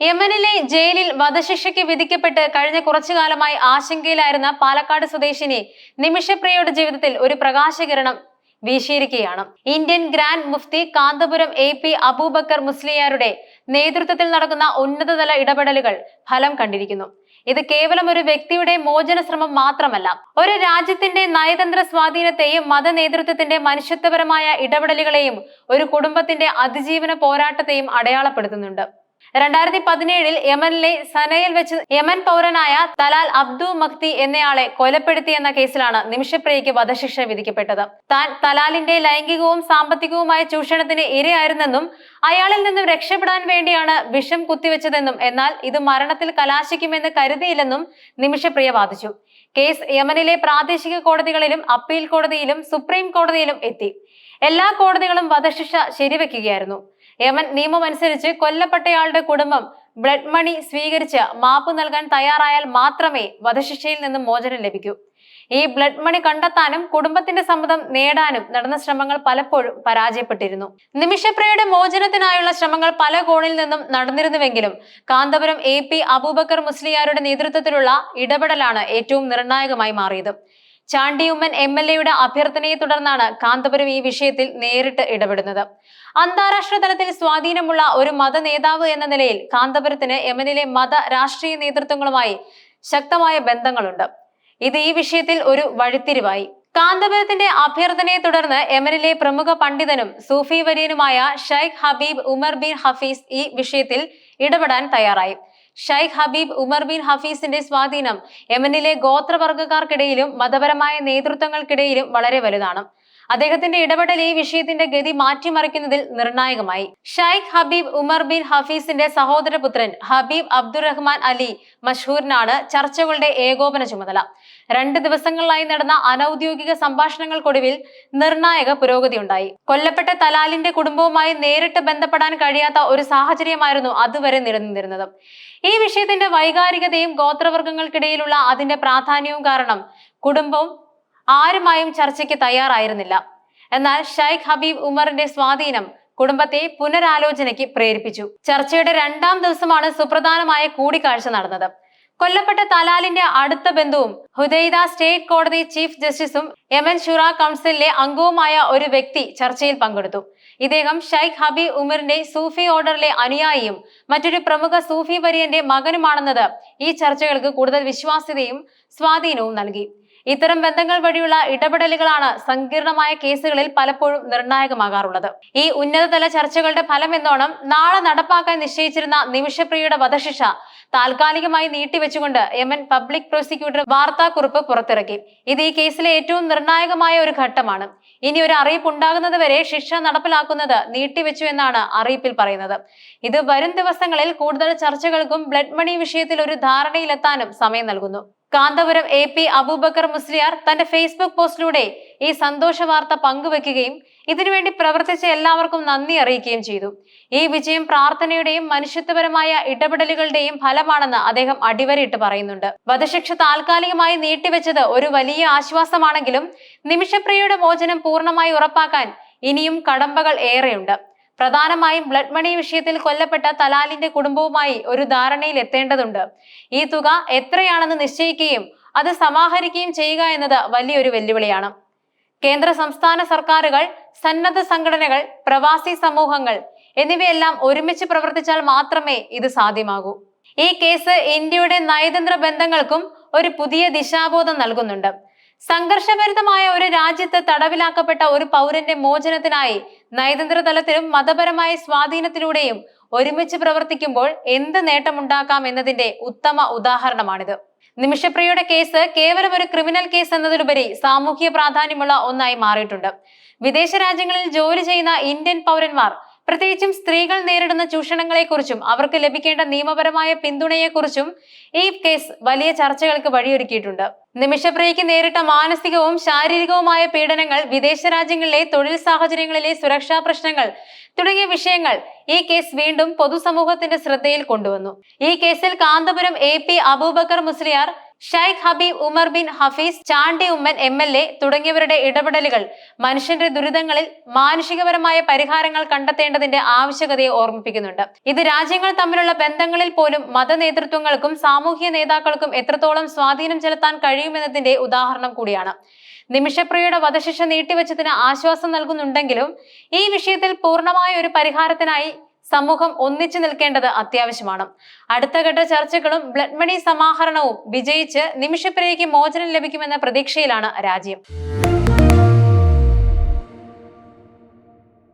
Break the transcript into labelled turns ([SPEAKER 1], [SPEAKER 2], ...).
[SPEAKER 1] യമനിലെ ജയിലിൽ വധശിക്ഷയ്ക്ക് വിധിക്കപ്പെട്ട് കഴിഞ്ഞ കുറച്ചു കാലമായി ആശങ്കയിലായിരുന്ന പാലക്കാട് സ്വദേശിനി നിമിഷപ്രിയയുടെ ജീവിതത്തിൽ ഒരു പ്രകാശകിരണം വീശിയിരിക്കുകയാണ്. Indian grand Mufti Kanthapuram A P Aboobacker മുസ്ലിയാരുടെ നേതൃത്വത്തിൽ നടക്കുന്ന ഉന്നതതല ഇടപെടലുകൾ ഫലം കണ്ടിരിക്കുന്നു. ഇത് കേവലം ഒരു വ്യക്തിയുടെ മോചന ശ്രമം മാത്രമല്ല ഒരു രാജ്യത്തിന്റെ നയതന്ത്ര സ്വാധീനത്തെയും മത നേതൃത്വത്തിന്റെ മനുഷ്യത്വപരമായ ഇടപെടലുകളെയും ഒരു കുടുംബത്തിന്റെ അതിജീവന പോരാട്ടത്തെയും അടയാളപ്പെടുത്തുന്നുണ്ട്. രണ്ടായിരത്തി പതിനേഴിൽ യമനിലെ സനയിൽ വെച്ച് യമൻ പൗരനായ തലാൽ അബ്ദു മഖ്തി എന്നയാളെ കൊലപ്പെടുത്തിയെന്ന കേസിലാണ് നിമിഷപ്രിയയ്ക്ക് വധശിക്ഷ വിധിക്കപ്പെട്ടത്. താൻ തലാലിന്റെ ലൈംഗികവും സാമ്പത്തികവുമായ ചൂഷണത്തിന് ഇരയായിരുന്നെന്നും അയാളിൽ നിന്നും രക്ഷപ്പെടാൻ വേണ്ടിയാണ് വിഷം കുത്തിവെച്ചതെന്നും എന്നാൽ ഇത് മരണത്തിൽ കലാശിക്കുമെന്ന് കരുതിയില്ലെന്നും നിമിഷപ്രിയ വാദിച്ചു. കേസ് യമനിലെ പ്രാദേശിക കോടതികളിലും അപ്പീൽ കോടതിയിലും സുപ്രീം കോടതിയിലും എത്തി. എല്ലാ കോടതികളും വധശിക്ഷ ശരിവെക്കുകയായിരുന്നു. യമൻ നിയമമനുസരിച്ച് കൊല്ലപ്പെട്ടയാളുടെ കുടുംബം ബ്ലഡ് മണി സ്വീകരിച്ച് മാപ്പ് നൽകാൻ തയ്യാറായാൽ മാത്രമേ വധശിക്ഷയിൽ നിന്നും മോചനം ലഭിക്കൂ. ഈ ബ്ലഡ് മണി കണ്ടെത്താനും കുടുംബത്തിന്റെ സമ്മതം നേടാനും നടന്ന ശ്രമങ്ങൾ പലപ്പോഴും പരാജയപ്പെട്ടിരുന്നു. നിമിഷപ്രിയയുടെ മോചനത്തിനായുള്ള ശ്രമങ്ങൾ പല കോണിൽ നിന്നും നടന്നിരുന്നുവെങ്കിലും കാന്തപുരം എ പി അബൂബക്കർ മുസ്ലിയാരുടെ നേതൃത്വത്തിലുള്ള ഇടപെടലാണ് ഏറ്റവും നിർണായകമായി മാറിയത്. ചാണ്ടിയുമ്മൻ എം എൽ എയുടെ അഭ്യർത്ഥനയെ തുടർന്നാണ് കാന്തപുരം ഈ വിഷയത്തിൽ നേരിട്ട് ഇടപെടുന്നത്. അന്താരാഷ്ട്ര തലത്തിൽ സ്വാധീനമുള്ള ഒരു മത നേതാവ് എന്ന നിലയിൽ കാന്തപുരത്തിന് യമനിലെ മത രാഷ്ട്രീയ നേതൃത്വങ്ങളുമായി ശക്തമായ ബന്ധങ്ങളുണ്ട്. ഇത് ഈ വിഷയത്തിൽ ഒരു വഴിത്തിരിവായി. കാന്തപുരത്തിന്റെ അഭ്യർത്ഥനയെ തുടർന്ന് യമനിലെ പ്രമുഖ പണ്ഡിതനും സൂഫി വര്യനുമായ Sheikh Habib Umar bin Hafiz ഈ വിഷയത്തിൽ ഇടപെടാൻ തയ്യാറായി. ഷൈഖ് ഹബീബ് ഉമർ ബിൻ ഹഫീസിന്റെ സ്വാധീനം യമനിലെ ഗോത്രവർഗക്കാർക്കിടയിലും മതപരമായ നേതൃത്വങ്ങൾക്കിടയിലും വളരെ വലുതാണ്. അദ്ദേഹത്തിന്റെ ഇടപെടൽ ഈ വിഷയത്തിന്റെ ഗതി മാറ്റിമറിക്കുന്നതിൽ നിർണായകമായി. ഷൈഖ് ഹബീബ് ഉമർ ബിൻ ഹഫീസിന്റെ സഹോദരപുത്രൻ ഹബീബ് അബ്ദുറഹ്മാൻ അലി മഷൂറിനാണ് ചർച്ചകളുടെ ഏകോപന ചുമതല. രണ്ട് ദിവസങ്ങളിലായി നടന്ന അനൌദ്യോഗിക സംഭാഷണങ്ങൾക്കൊടുവിൽ നിർണായക പുരോഗതി ഉണ്ടായി കൊല്ലപ്പെട്ട തലാലിന്റെ കുടുംബവുമായി നേരിട്ട് ബന്ധപ്പെടാൻ കഴിയാത്ത ഒരു സാഹചര്യമായിരുന്നു അതുവരെ നിലനിന്നിരുന്നത്. ഈ വിഷയത്തിന്റെ വൈകാരികതയും ഗോത്രവർഗങ്ങൾക്കിടയിലുള്ള അതിന്റെ പ്രാധാന്യവും കാരണം കുടുംബവും ആരുമായും ചർച്ചയ്ക്ക് തയ്യാറായിരുന്നില്ല. എന്നാൽ ഷൈഖ് ഹബീബ് ഉമറിന്റെ സ്വാധീനം കുടുംബത്തെ പുനരാലോചനയ്ക്ക് പ്രേരിപ്പിച്ചു. ചർച്ചയുടെ രണ്ടാം ദിവസമാണ് സുപ്രധാനമായ കൂടിക്കാഴ്ച നടന്നത്. കൊല്ലപ്പെട്ട തലാലിന്റെ അടുത്ത ബന്ധുവും ഹുദൈദ സ്റ്റേറ്റ് കോടതി ചീഫ് ജസ്റ്റിസും യമൻ ഷുറ കൗൺസിലിലെ അംഗവുമായ ഒരു വ്യക്തി ചർച്ചയിൽ പങ്കെടുത്തു. ഇദ്ദേഹം ഷൈഖ് ഹബി ഉമറിന്റെ സൂഫി ഓർഡറിലെ അനുയായിയും മറ്റൊരു പ്രമുഖ സൂഫി വര്യന്റെ മകനുമാണെന്നത് ഈ ചർച്ചകൾക്ക് കൂടുതൽ വിശ്വാസ്യതയും സ്വാധീനവും നൽകി. ഇത്തരം ബന്ധങ്ങൾ വഴിയുള്ള ഇടപെടലുകളാണ് സങ്കീർണമായ കേസുകളിൽ പലപ്പോഴും നിർണായകമാകാറുള്ളത്. ഈ ഉന്നതതല ചർച്ചകളുടെ ഫലം എന്നോണം നാളെ നടപ്പാക്കാൻ നിശ്ചയിച്ചിരുന്ന നിമിഷപ്രിയയുടെ വധശിക്ഷ താൽക്കാലികമായി നീട്ടിവെച്ചുകൊണ്ട് യമൻ പബ്ലിക് പ്രോസിക്യൂട്ടർ വാർത്താക്കുറിപ്പ് പുറത്തിറക്കി. ഇത് ഈ കേസിലെ ഏറ്റവും നിർണായകമായ ഒരു ഘട്ടമാണ്. ഇനി ഒരു അറിയിപ്പ് ഉണ്ടാകുന്നതുവരെ ശിക്ഷ നടപ്പിലാക്കുന്നത് നീട്ടിവെച്ചു എന്നാണ് അറിയിപ്പിൽ പറയുന്നത്. ഇത് വരും ദിവസങ്ങളിൽ കൂടുതൽ ചർച്ചകൾക്കും ബ്ലഡ് മണി വിഷയത്തിൽ ഒരു ധാരണയിലെത്താനും സമയം നൽകുന്നു. കാന്തപുരം എ പി അബൂബക്കർ മുസ്ലിയാർ തന്റെ ഫേസ്ബുക്ക് പോസ്റ്റിലൂടെ ഈ സന്തോഷ വാർത്ത പങ്കുവെക്കുകയും ഇതിനുവേണ്ടി പ്രവർത്തിച്ച എല്ലാവർക്കും നന്ദി അറിയിക്കുകയും ചെയ്തു. ഈ വിജയം പ്രാർത്ഥനയുടെയും മനുഷ്യത്വപരമായ ഇടപെടലുകളുടെയും ഫലമാണെന്ന് അദ്ദേഹം അടിവരയിട്ട് പറയുന്നുണ്ട്. വധശിക്ഷ താൽക്കാലികമായി നീട്ടിവെച്ചത് ഒരു വലിയ ആശ്വാസമാണെങ്കിലും നിമിഷപ്രിയയുടെ മോചനം പൂർണമായി ഉറപ്പാക്കാൻ ഇനിയും കടമ്പകൾ ഏറെയുണ്ട്. പ്രധാനമായും ബ്ലഡ് മണി വിഷയത്തിൽ കൊല്ലപ്പെട്ട തലാലിന്റെ കുടുംബവുമായി ഒരു ധാരണയിൽ എത്തേണ്ടതുണ്ട്. ഈ തുക എത്രയാണെന്ന് നിശ്ചയിക്കുകയും അത് സമാഹരിക്കുകയും ചെയ്യുക എന്നത് വലിയൊരു വെല്ലുവിളിയാണ്. കേന്ദ്ര സംസ്ഥാന സർക്കാരുകൾ സന്നദ്ധ സംഘടനകൾ പ്രവാസി സമൂഹങ്ങൾ എന്നിവയെല്ലാം ഒരുമിച്ച് പ്രവർത്തിച്ചാൽ മാത്രമേ ഇത് സാധ്യമാകൂ. ഈ കേസ് ഇന്ത്യയുടെ നയതന്ത്ര ബന്ധങ്ങൾക്കും ഒരു പുതിയ ദിശാബോധം നൽകുന്നുണ്ട്. സംഘർഷഭരിതമായ ഒരു രാജ്യത്ത് തടവിലാക്കപ്പെട്ട ഒരു പൗരന്റെ മോചനത്തിനായി നയതന്ത്ര തലത്തിലും മതപരമായ സ്വാധീനത്തിലൂടെയും ഒരുമിച്ച് പ്രവർത്തിക്കുമ്പോൾ എന്ത് നേട്ടമുണ്ടാക്കാം എന്നതിന്റെ ഉത്തമ ഉദാഹരണമാണിത്. നിമിഷപ്രിയയുടെ കേസ് കേവലം ഒരു ക്രിമിനൽ കേസ് എന്നതിലുപരി സാമൂഹ്യ പ്രാധാന്യമുള്ള ഒന്നായി മാറിയിട്ടുണ്ട്. വിദേശ രാജ്യങ്ങളിൽ ജോലി ചെയ്യുന്ന ഇന്ത്യൻ പൗരന്മാർ പ്രത്യേകിച്ചും സ്ത്രീകൾ നേരിടുന്ന ചൂഷണങ്ങളെക്കുറിച്ചും അവർക്ക് ലഭിക്കേണ്ട നിയമപരമായ പിന്തുണയെക്കുറിച്ചും ഈ കേസ് വലിയ ചർച്ചകൾക്ക് വഴിയൊരുക്കിയിട്ടുണ്ട്. നിമിഷപ്രിയയ്ക്ക് നേരിട്ട മാനസികവും ശാരീരികവുമായ പീഡനങ്ങൾ വിദേശ രാജ്യങ്ങളിലെ തൊഴിൽ സാഹചര്യങ്ങളിലെ സുരക്ഷാ പ്രശ്നങ്ങൾ തുടങ്ങിയ വിഷയങ്ങൾ ഈ കേസ് വീണ്ടും പൊതുസമൂഹത്തിന്റെ ശ്രദ്ധയിൽ കൊണ്ടുവന്നു. ഈ കേസിൽ Kanthapuram A P Aboobacker Musliyar Sheikh Habib Umar bin Hafiz Chandy Oommen M L A തുടങ്ങിയവരുടെ ഇടപെടലുകൾ മനുഷ്യന്റെ ദുരിതങ്ങളിൽ മാനുഷികപരമായ പരിഹാരങ്ങൾ കണ്ടെത്തേണ്ടതിന്റെ ആവശ്യകതയെ ഓർമ്മിപ്പിക്കുന്നുണ്ട്. ഇത് രാജ്യങ്ങൾ തമ്മിലുള്ള ബന്ധങ്ങളിൽ പോലും മത നേതൃത്വങ്ങൾക്കും സാമൂഹ്യ നേതാക്കൾക്കും എത്രത്തോളം സ്വാധീനം ചെലുത്താൻ കഴിയുമെന്നതിന്റെ ഉദാഹരണം കൂടിയാണ്. നിമിഷപ്രിയയുടെ വധശിക്ഷ നീട്ടിവെച്ചതിന് ആശ്വാസം നൽകുന്നുണ്ടെങ്കിലും ഈ വിഷയത്തിൽ പൂർണമായ ഒരു പരിഹാരത്തിനായി സമൂഹം ഒന്നിച്ചു നിൽക്കേണ്ടത് അത്യാവശ്യമാണ്. അടുത്ത ഘട്ട ചർച്ചകളും ബ്ലഡ് മണി സമാഹരണവും വിജയിച്ച് നിമിഷപ്രിയയ്ക്ക് മോചനം ലഭിക്കുമെന്ന പ്രതീക്ഷയിലാണ് രാജ്യം.